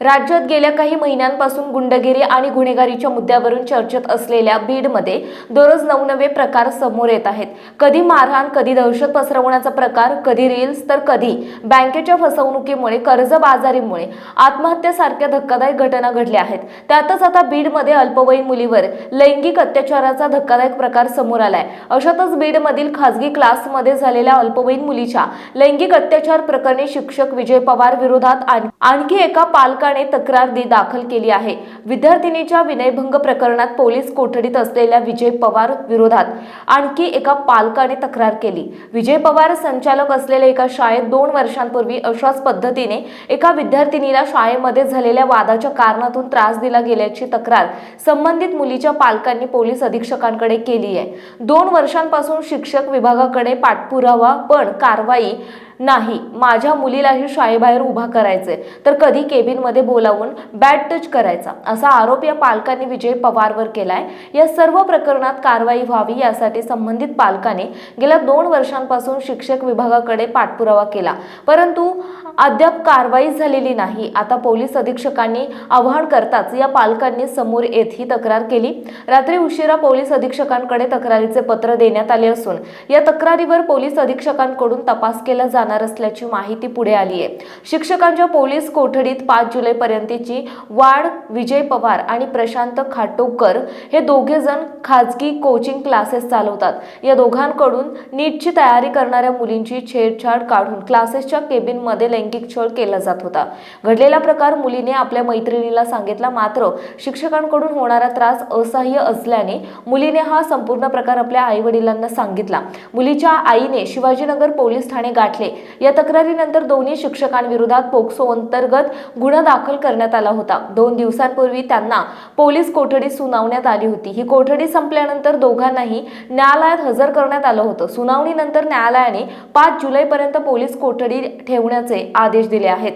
राज्यात गेल्या काही महिन्यांपासून गुंडगिरी आणि गुन्हेगारीच्या मुद्द्यावरून चर्चेत असलेल्या बीडमध्ये दररोज नवनवे प्रकार समोर येत आहेत. कधी मारहाण कधी दहशत पसरवण्याचा प्रकार कधी रील्स तर कधी बँकेच्या फसवणुकीमुळे कर्जबाजारीमुळे आत्महत्यासारख्या धक्कादायक घटना घडल्या आहेत. त्यातच आता बीडमध्ये अल्पवयीन मुलीवर लैंगिक अत्याचाराचा धक्कादायक प्रकार समोर आलाय. अशातच बीडमधील खासगी क्लासमध्ये झालेल्या अल्पवयीन मुलीच्या लैंगिक अत्याचार प्रकरणी शिक्षक विजय पवार विरोधात आण- आणखी एका पालका पालकाने तक्रार दी दाखल केली आहे. विद्यार्थिनीच्या विनयभंग प्रकरणात पोलीस कोठडीत असलेल्या विजय पवार विरोधात आणखी एका पालकाने तक्रार केली. विजय पवार संचालक असलेल्या एका शाळेत दोन वर्षांपूर्वी अशाच पद्धतीने एका विद्यार्थिनीला शाळेमध्ये झालेल्या वादाच्या कारणातून त्रास दिला गेल्याची तक्रार संबंधित मुलीच्या पालकांनी पोलीस अधीक्षकांकडे केली आहे दोन वर्षांपासून शिक्षक विभागाकडे पाठपुरावा पण कारवाई नाही माझ्या मुलीलाही शाळेबाहेर उभा करायचे तर कधी केबिनमध्ये बोलावून बॅट टच करायचा असा आरोप या पालकांनी विजय पवारवर केलाय. या सर्व प्रकरणात कारवाई व्हावी यासाठी संबंधित पालकाने गेल्या दोन वर्षांपासून शिक्षक विभागाकडे पाठपुरावा केला. परंतु अद्याप कारवाई झालेली नाही. आता पोलीस अधीक्षकांनी आवाहन करताच या पालकांनी समोर येत ही तक्रार केली. रात्री उशिरा पोलीस अधीक्षकांकडे तक्रारीचे पत्र देण्यात आले असून या तक्रारीवर पोलीस अधीक्षकांकडून तपास केला जाणार असल्याची माहिती पुढे आली आहे. शिक्षकांच्या पोलीस कोठडीत पाच जुलैपर्यंतची वाढ विजय पवार आणि प्रशांत खाटोकर हे दोघे जण खाजगी कोचिंग क्लासेस चालवतात. या दोघांकडून नीटची तयारी करणाऱ्या मुलींची छेडछाड काढून क्लासेसच्या केबिनमध्ये लैंगिक छळ केला जात होता. घडलेला प्रकार मुलीने आपल्या मैत्रिणीला सांगितला मात्र शिक्षकांकडून होणारा त्रास असह्य असल्याने मुलीने हा संपूर्ण प्रकार आपल्या आई वडिलांना सांगितला. मुलीच्या आईने शिवाजीनगर पोलीस ठाणे गाठले. या तक्रारीनंतर दोन्ही शिक्षकांविरोधात पोक्सो अंतर्गत गुन्हा दाखल करण्यात आला होता. दोन दिवसांपूर्वी त्यांना पोलीस कोठडी सुनावण्यात आली होती. ही कोठडी संपल्यानंतर दोघांनाही न्यायालयात हजर करण्यात आलं होतं. सुनावणीनंतर न्यायालयाने पाच जुलैपर्यंत पोलीस कोठडी ठेवण्याचे आदेश दिले आहेत.